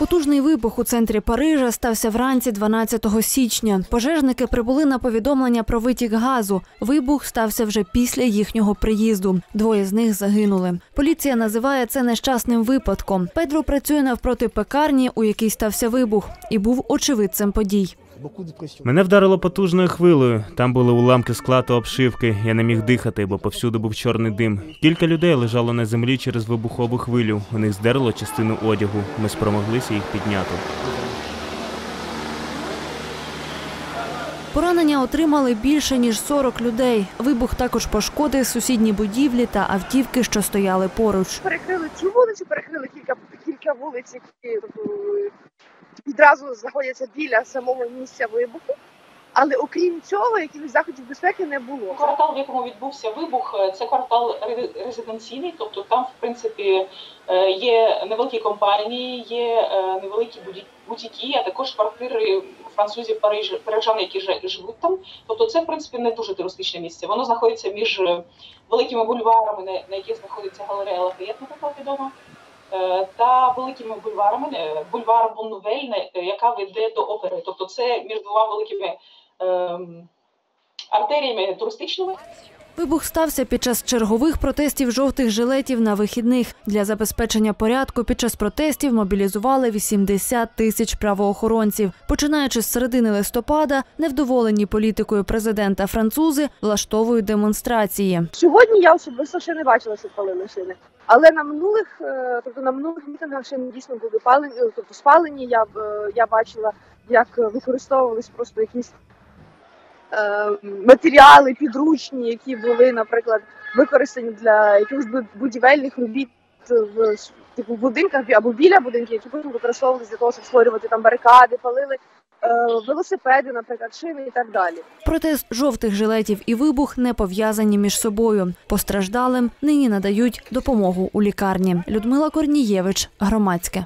Потужний вибух у центрі Парижа стався вранці 12 січня. Пожежники прибули на повідомлення про витік газу. Вибух стався вже після їхнього приїзду. Двоє з них загинули. Поліція називає це нещасним випадком. Педро працює навпроти пекарні, у якій стався вибух, і був очевидцем подій. Мене вдарило потужною хвилею. Там були уламки скла та обшивки. Я не міг дихати, бо повсюди був чорний дим. Кілька людей лежало на землі через вибухову хвилю. У них здерло частину одягу. Ми спромоглися їх підняти. Поранення отримали більше ніж 40 людей. Вибух також пошкодив сусідні будівлі та автівки, що стояли поруч. перекрили цю вулицю, перекрили кілька кілька вулиць, які тобто, відразу знаходяться біля самого місця вибуху. Але окрім цього, якихось заходів безпеки не було. Квартал, в якому відбувся вибух, е, це квартал резиденційний, тобто там, в принципі, е, є невеликі компанії, є е, невеликі бутіки, а також квартири французів Париж, парижан, які живуть там. Тобто, це в принципі не дуже туристичне місце. Воно знаходиться між великими бульварами, на яких знаходиться галерея Лафаєт, наприклад, відома. Е, Та великими бульварами, е, бульвар Бонновельне, яка веде до опери. Тобто це між двома великими ем, артеріями туристичними. Вибух стався під час чергових протестів жовтих жилетів на вихідних. Для забезпечення порядку під час протестів мобілізували 80 тисяч правоохоронців. Починаючи з середини листопада, невдоволені політикою президента французи влаштовують демонстрації. Сьогодні я особисто ще не бачила, що палили шини. Але на минулих, е, тобто на минулих мітингах шини дійсно були палені, тобто спалені. Я е, я бачила, як використовувались просто якісь матеріали підручні, які були, наприклад, використані для якихось будівельних робіт в типу будинках або біля будинків, які потім використовувалися для того, щоб створювати там барикади, палили е, велосипеди, наприклад, шини і так далі. Протест жовтих жилетів і вибух не пов'язані між собою. Постраждалим нині надають допомогу у лікарні. Людмила Корнієвич, громадське.